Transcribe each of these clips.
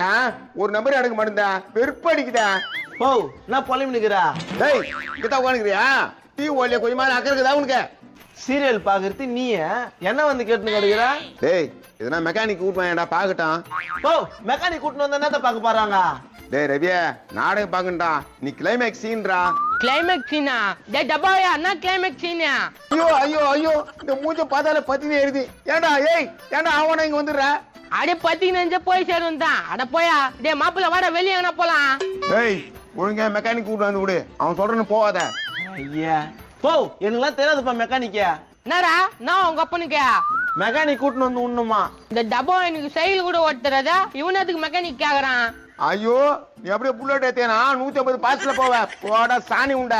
ஏன் ஒரு நம்பர் எடுக்க மாட்டேந்தா வெறுப்படிக்குதா போ நான் புலம்பி நிக்கிறா? டேய் இங்கதான் உட்காந்துக்கிறியா டீ ஓலிய கொஞ்சமா அக்கறை இருக்குதா உனக்கு? சீரியல் பாக்குறது நீ என்ன வந்து கேட்டு கிடக்குற? டேய் எதனா மெக்கானிக் கூட்டுவாங்கடா பாக்கட்டான் போ மெக்கானிக் கூட்டின்னு வந்தா என்னத்த பார்க்க போறாங்க? டேய் ரவிய நாடகம் பாக்கண்டா நீ கிளைமேக்ஸ் சீன்றா கிளைமேக்ஸ் சீனா டே டப்பாயா என்ன கிளைமேக்ஸ் சீனா ஐயோ ஐயோ ஐயோ இந்த மூஞ்ச பார்த்தாலே பத்தினே எழுதி ஏன்டா ஏய் ஏன்டா அவன இங்க வந்துடுற? அடே பத்தி நெஞ்ச போய் சேரும் தான் அட போயா. டே மாப்பிள்ள வாடா வெளியே எங்கனா போலாம்? டேய் ஒழுங்கா மெக்கானிக் கூட்டு வந்து விடு. அவன் சொல்றேன்னு போவாத ஐயா. போ எனக்குலாம் தெரியாதுப்பா மெக்கானிக்க என்னடா? நான் உங்க அப்பனுக்கு? மெக்கானிக் கூட்டின்னு வந்து உண்ணுமா? இந்த டப்பா எனக்கு சைக்கிள் கூட ஓட்டுறதா? இவனத்துக்கு மெக்கானிக் கேக்குறான்? ஐயோ நீ அப்படியே புல்லட் ஏத்தேனா நூத்தி ஐம்பது பாஸ்ல போவ. போடா சாணி உண்ட.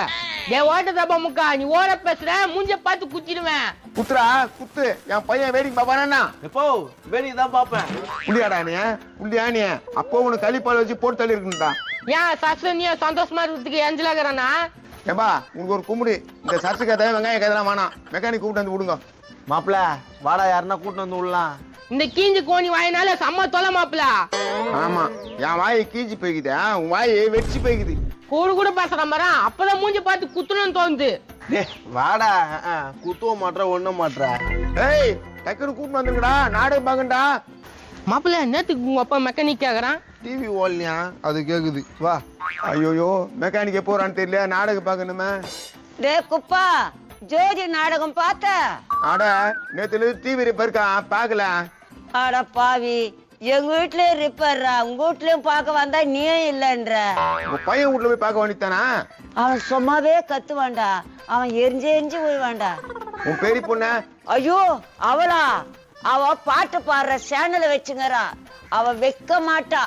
டே ஓட்ட டப்பா முக்கா. நீ ஓட பேசுற மூஞ்ச பார்த்து குத்திடுவேன். குத்துறா குத்து. என் பையன் வேடிக்கை பாப்பானா எப்போ? வேடிக்கை தான் பார்ப்பேன். புள்ளியாடா நீ புள்ளியா நீ? அப்போ உனக்கு கழிப்பால் வச்சு போட்டு தள்ளி இருக்குண்டா ஏன் சஸ்தனியா சந்தோஷமா இருக்கிறதுக்கு எஞ்சலாகிறானா ஏம்பா உனக்கு ஒரு கும்பிடு. இந்த சர்ச்சு கதை வெங்காய கதைலாம் வேணாம் மெக்கானிக் கூப்பிட்டு வந்து விடுங்க. மாப்பிள வாடா யாருன்னா கூட்டின்னு வந்து விடலாம். இந்த கீஞ்சு கோணி வாயினால செம்ம தொலை மாப்பிள. ஆமா என் வாயை கீஞ்சி போய்க்குது உன் வாயை வெடிச்சு போய்க்குது. கூட கூட பேசுற மாதிரி அப்பதான் மூஞ்சி பார்த்து குத்தணும்னு தோணுது. டேய் வாடா. குத்துவ மாட்ற ஒண்ணும் மாட்ற. ஏய் டக்குனு கூப்பிட்டு வந்துருங்கடா. நாடகம் பாக்கண்டா மாப்பிள்ள நேத்துக்கு உங்க அப்பா மெக்கானிக் கேக்குறான். டிவி ஓடலையா? அது கேக்குது. வா. ஐயோயோ மெக்கானிக் எப்போ வரான்னு தெரியல நாடகம் பார்க்கணுமே. டே குப்பா. ஜோதி நாடகம் பார்த்த. அட நேத்துல டிவி ரிப்பேருக்கா பார்க்கல. அட பாவி. எங்க வீட்லயும் ரிப்பேர்ரா உங்க வீட்லயும் பார்க்க வந்தா நீயும் இல்லைன்ற. உங்க பையன் வீட்டுல போய் பார்க்க வேண்டியதானா அவன் சும்மாவே கத்துவான்டா. அவன் எரிஞ்சு எரிஞ்சு விழுவான்டா உன் பெரிய பொண்ண? ஐயோ அவளா? அவ பாட்டு பாடுற சேனலை வச்சுங்கறா. அவ வைக்க மாட்டா.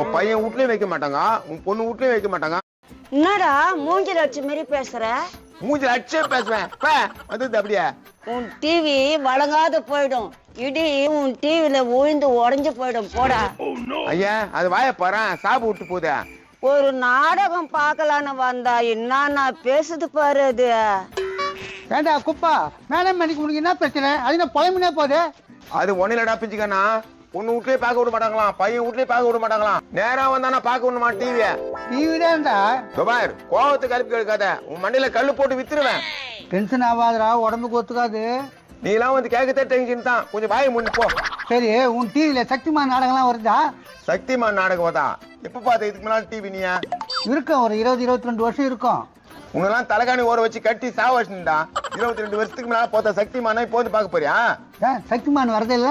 உன் பையன் வீட்லயும் வைக்க மாட்டாங்க. உன் பொண்ணு வீட்லயும் வைக்க மாட்டாங்க. என்னடா மூஞ்சில வச்ச மாதிரி பேசுற? மூஞ்சில அடிச்சே பேசுவேன். வந்தது அப்படியே. உன் டிவி வழங்காத போயிடும். இடி உன் டிவில விழுந்து உடைஞ்சு போயிடும். போடா. ஐயா அது வாய பாறேன் சாப்பு விட்டு போதே ஒரு நாடகம் பார்க்கலான்னு வந்தா என்ன பேசுது பாரு அது. ஏண்டா குப்பா? மேடம் மணிக்கு உனக்கு என்ன பிரச்சனை? அது என்ன புலம்பினே போகுது? அது ஒன்னிலடா பிஞ்சுக்கண்ணா பொண்ணு வீட்லயே பார்க்க விட மாட்டாங்களாம். பையன் வீட்லயே பார்க்க விட மாட்டாங்களாம். நேரா வந்தானா பார்க்க விட மாட்டேன் டிவிய டிவி தான்டா துபார் கோவத்தை கலப்பி எடுக்காத உன் மண்டையில கல்லு போட்டு வித்துருவேன். டென்ஷன் ஆகாதடா உடம்புக்கு ஒத்துக்காது. நீ எல்லாம் வந்து கேட்கத்தே டென்ஷன் தான். கொஞ்சம் வாயை முன்னு போ. சரி உன் டிவியில சக்திமான் நாடகம்லாம் வருதா? சக்திமான் நாடகம் தான் எப்ப பார்த்த இதுக்கு முன்னாடி டிவி நீயா இருக்கும் ஒரு இருபது இருபத்தி ரெண்டு வருஷம் இருக்கும். உன்னெல்லாம் தலைகாணி ஓர வச்சு கட்டி சாவச்சுடா இருபத்தி ரெண்டு வருஷத்துக்கு மேல போத்த சக்திமானா இப்போ வந்து பார்க்க போறியா? சக்திமான் வரது இல்ல?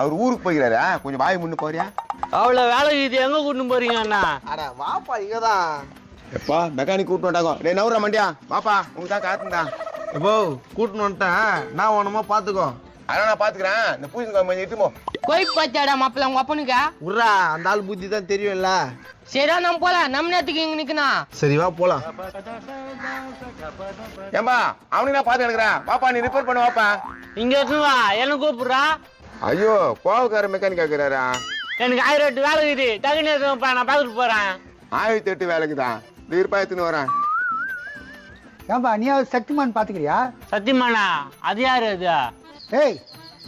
அவர் ஊருக்கு போகிறாரா கொஞ்சம் வாய் முன்னு போறியா? அவ்வளவு வேலை இது எங்க கூட்டு போறீங்க அண்ணா? அட வாப்பா இங்கதான். எப்பா மெக்கானிக் கூட்டு வந்தாங்க. டேய் நவுற மண்டியா? பாப்பா உனக்கு தான். எப்போ கூட்டின்னு வந்துட்டேன். நான் ஒண்ணுமா பாத்துக்கோ அதெல்லாம் நான் பாத்துக்கிறேன் இந்த பூஜை கொஞ்சம் இட்டுமோ கோய் பாத்தியாடா மாப்பிள்ள உங்க அப்பனுக்கு. உர்ரா அந்த ஆள் புத்தி தான் தெரியும்ல. சரியா நம்ம போல நம்ம நேரத்துக்கு இங்க நிக்கணும். சரி வா போலாம். ஏம்பா அவனுக்கு நான் பாத்து எடுக்கிறேன். பாப்பா நீ ரிப்பேர் பண்ண வாப்பா. இங்க வா. என்ன கூப்பிடுறா. ஐயோ கோவக்கார மெக்கானிக் ஆக்குறாரா எனக்கு ஆயிரம் எட்டு வேலை இருக்குது. டக்குனு நான் பார்த்துட்டு போறேன். ஆயிரத்தி எட்டு வேலைக்கு தான் இது இருப்பா எடுத்துன்னு வரேன். ஏன்பா நீயாவது சக்திமான் பாத்துக்கிறியா? சத்தியமாண்ணா அது யாரு அது? ஏய்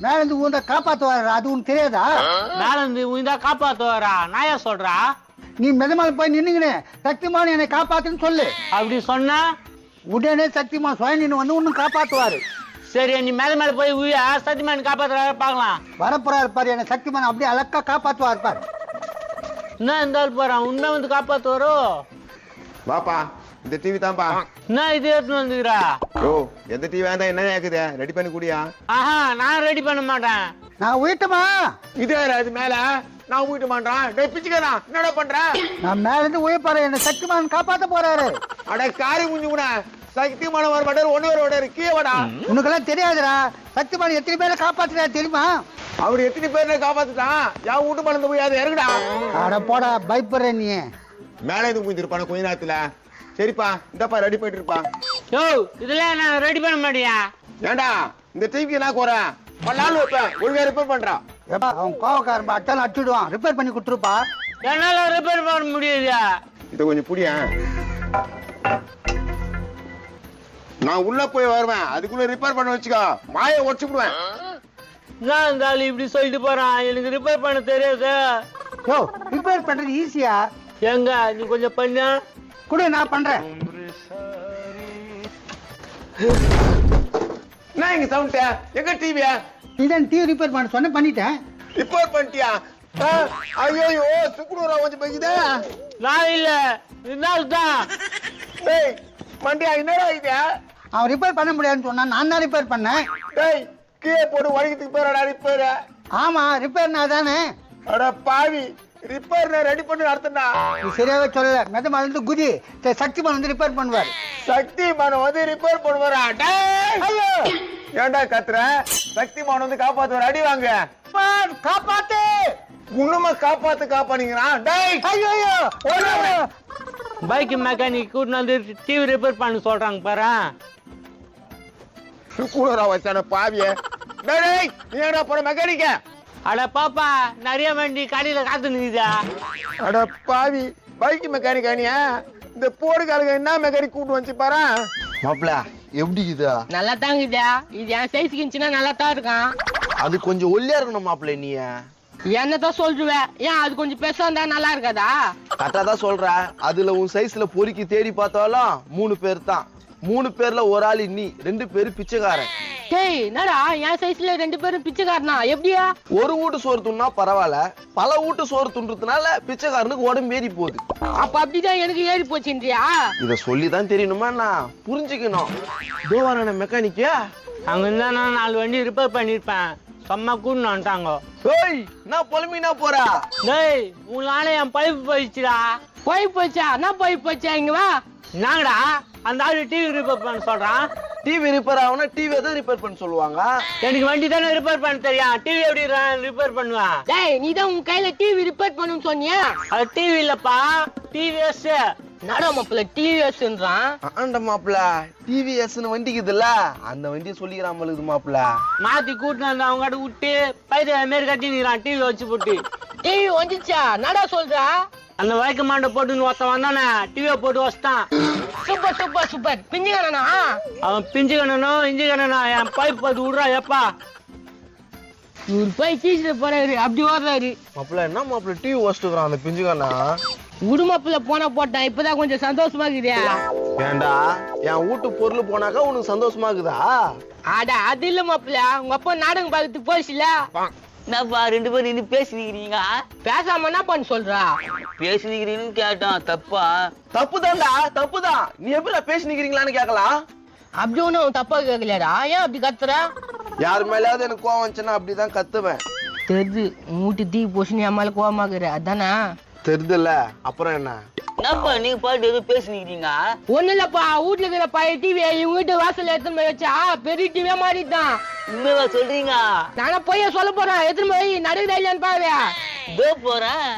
மேல இருந்து உன்னை காப்பாத்து வர அது உனக்கு தெரியாதா? மேல இருந்து உயிந்தா காப்பாத்து வரா நாயா சொல்றா? நீ மெதமால போய் நின்னுங்கனே சக்திமான் என்னை காப்பாத்துன்னு சொல்லு. அப்படி சொன்னா? உடனே சக்திமான் சுயம் நின்று வந்து உன்னும் காப்பாத்துவாரு. சரி நீ மேல மேல போய் உயா சத்தியமான் காப்பாத்துறா பார்க்கலாம் வரப்போறாரு பாரு என்ன சக்திமான் அப்படியே அழக்கா காப்பாத்துவார் பாரு. என்ன இருந்தாலும் போறான்? உண்மை வந்து காப்பாத்து வரும் வாப்பா. இந்த டிவி தான்ப்பா என்ன இது எடுத்துன்னு வந்துக்கிறா ஓ எந்த டிவி வேண்டாம் என்ன இருக்குது ரெடி பண்ணி குடியா? ஆஹா நான் ரெடி பண்ண மாட்டேன். நான் உயிட்டமா இது அது மேல? நான் வீட்டு மாட்டான். டேய் பிச்சுக்கறான் என்னடா பண்ற? நான் மேல இருந்து உயிர் பாரு. என்ன சக்திமான் காப்பாத்த போறாரு. அட காரி குஞ்சு கூட சக்திமான வர மாட்டாரு ஒண்ணு வர மாட்டாரு கீழே வாடா. உனக்கெல்லாம் தெரியாதுடா. சக்திமான் எத்தனை பேரை காப்பாத்துறா தெரியுமா? அவர் எத்தனை பேர் காப்பாத்துட்டான் என் வீட்டு மலர்ந்து போய் அதை இறங்குடா. அட போடா. பயப்படுற நீ. மேலே இது குஞ்சு இருப்பான கொஞ்ச நேரத்துல. சரிப்பா இந்தப்பா ரெடி பண்ணிட்டு இருப்பா யோ இதெல்லாம் நான் ரெடி பண்ண மாட்டியா ஏண்டா இந்த டிவிக்கு என்ன குறை? பல்லாலும் வைப்பேன் ஒழுங்கா ரிப்பேர் பண்றான் எப்பா அவன் கோவக்காரன் அட்டாலும் அடிச்சுடுவான். ரிப்பேர் பண்ணி கொடுத்துருப்பா. என்னால ரிப்பேர் பண்ண முடியாது இதை கொஞ்சம் புடிய? நான் உள்ள போய் வருவேன் அதுக்குள்ள ரிப்பேர் பண்ண வச்சுக்கோ. மாயை உடச்சு விடுவேன். என்ன இருந்தாலும் இப்படி சொல்லிட்டு போறான். எனக்கு ரிப்பேர் பண்ண தெரியாது. யோ ரிப்பேர் பண்றது ஈஸியா எங்க நீ கொஞ்சம் பண்ணு. கொடு நான் பண்றேன். என்ன இங்க சவுண்ட் எங்க டிவியா இதான் டிவி ரிப்பேர் பண்ண சொன்ன பண்ணிட்டேன். ரிப்பேர் பண்ணிட்டியா? ஆ, ஐயோ சுக்குனூரா கொஞ்சம் போய்க்குதே நான் இல்ல இருந்தால் தான். டேய் மண்டியா என்னடா இது? அவன் ரிப்பேர் பண்ண முடியாதுன்னு சொன்னான் நான் தான் ரிப்பேர் பண்ணேன். டேய் கீழே போட்டு வலிக்கிறதுக்கு பேரடா ரிப்பேர் ஆமா ரிப்பேர்னா தானே. அட பாவி. ரிப்பேர் ரெடி பண்ணி நடத்தண்டா நீ சரியாவே சொல்லல. மெத்த வந்து குதி. சக்திமான் வந்து ரிப்பேர் பண்ணுவார். சக்தி மான் வந்து ரிப்பேர் பண்ணுவாரா? டேய்! ஏன்டா கத்துற? சக்தி மான் வந்து காப்பாத்துவார். அடி வாங்க. காப்பாத்து! குணமா காப்பாத்து காப்பானீங்கிறான் டேய்! ஐயோ ஐயோ! பைக் மெக்கானிக் கூட்டிட்டு வந்து டிவி ரிப்பேர் பண்ண சொல்றாங்க பாரு. சுக்குனூரா வச்சான பாவிய. டேய் டேய்! நீ ஏன்டா போற மெக்கானிக்க அட பாப்பா நிறைய வண்டி கடையில காத்து நிக்குதா அட பாவி பைக் மெக்கானிக் அணியா இந்த போடுகாலுங்க என்ன மெக்கானிக் கூட்டு வந்து பாரு? மாப்பிள எப்படி இதா? நல்லா தாங்குதா இது. என் சைஸ்க்கு இருந்துச்சுன்னா நல்லா தான் இருக்கான் அது கொஞ்சம் ஒல்லியா இருக்கணும் மாப்பிள நீ என்னதான் சொல்லுவேன் ஏன் அது கொஞ்சம் பெருசா இருந்தா நல்லா இருக்காதா? கரெக்டா தான் சொல்ற. அதுல உன் சைஸ்ல பொறுக்கி தேடி பார்த்தாலும் மூணு பேர் தான். மூணு பேர்ல ஒரு ஆளு நீ ரெண்டு பேரு பிச்சைக்காரன். டேய் என்னடா? என் சைஸ்ல ரெண்டு பேரும் பிச்சைக்காரனா? எப்படியா? ஒரு வீட்டு சோறு துண்ணா பரவாயில்ல. பல வீட்டு சோறு துண்டுறதுனால பிச்சைக்காரனுக்கு உடம்பு ஏறி போகுது. அப்ப அப்படிதான் எனக்கு ஏறி போச்சுன்றியா? இத சொல்லி தான் தெரியணுமா நான் புரிஞ்சுக்கணும். தோவான மெக்கானிக்கா அங்க இருந்தா நான் நாலு வண்டி ரிப்பேர் பண்ணிருப்பேன். செம்ம கூண்டு வந்துட்டாங்க. ஏய் நான் புலம்பினா போறா? டேய் உங்களால என் பைப் போயிடுச்சுடா. பைப் போச்சா? என்ன பைப் போச்சா? இங்க வா. நாங்கடா அந்த ஆளு டிவி ரிப்பேர் பண்ண சொல்றான். டிவி ரிப்பேர் ஆகுனா டிவியை தான் ரிப்பேர் பண்ண சொல்லுவாங்க எனக்கு வண்டி தானே ரிப்பேர் பண்ண தெரியும் டிவி எப்படி ரிப்பேர் பண்ணுவேன் டேய் நீ தான் உன் கையில டிவி ரிப்பேர் பண்ணுன்னு சொன்னியா அது டிவி இல்லப்பா டிவிஎஸ் நட மாப்பிள்ள டிவிஎஸ்ன்றான் ஆண்ட மாப்பிள டிவிஎஸ்னு வண்டிக்குதுல்ல அந்த வண்டியை சொல்லிக்கிறான் மலுது மாப்பிள மாத்தி வந்து அவங்க கிட்ட விட்டு பைத்திய மாரி கட்டிக்கிறான் டிவி வச்சு போட்டு டிவி வந்துச்சா நடா சொல்றா அந்த வழக்கு மாண்ட போட்டு ஒருத்தன் வந்தானே டிவியை போட்டு வச்சிட்டான் சூப்பர் சூப்பர் சூப்பர். பிஞ்சு கண்ணனா? அவன் பிஞ்சு கண்ணனும் இஞ்சி கண்ணனா? என் பைப் அது விடுறா எப்பா இவர் போய் கீச்சிட்டு போறாரு அப்படி ஓடுறாரு. மாப்பிள என்ன மாப்பிள டிவி வச்சுக்கிறான் அந்த பிஞ்சுக்கானா குடும்பப்புல போன போட்டான் இப்பதான் கொஞ்சம் சந்தோஷமா இருக்குதே ஏண்டா என் வீட்டு பொருள் போனாக்கா உனக்கு சந்தோஷமா இருக்குதா அட அது இல்ல மாப்பிள்ள உங்க அப்பா நாடகம் பார்க்கறதுக்கு போயிடுச்சுல என்னப்பா ரெண்டு பேரும் நின்று பேசினீங்க பேசாம என்ன பண்ண சொல்றா? பேசினீங்கன்னு கேட்டான் தப்பா? தப்பு தான்டா தப்பு தான் நீ எப்படி பேசி நிக்கிறீங்களான்னு கேட்கலாம். அப்படி ஒண்ணும் தப்பா கேட்கலடா ஏன் அப்படி கத்துற? யார் மேலேயாவது எனக்கு கோவம் வந்துச்சுன்னா அப்படிதான் கத்துவேன். தெரிது. மூட்டி தீ போச்சு என் மேல கோவமாக்குற. அதானே? தெரியுதுல்ல அப்புறம் என்ன? என்னப்பா நீங்க பாட்டு எதுவும் பேசினீங்க ஒண்ணு இல்லப்பா. வீட்டுல இருக்கிற பழைய டிவி இவங்க வீட்டு வாசல்ல எடுத்துன்னு போய் வச்சா பெரிய டிவியா மாறிட்டான். உண்மையா சொல்றீங்க. நானே போய் சொல்ல போறேன். எடுத்துன்னு போய் நடுக்குதா இல்லையான்னு இதோ போறேன்.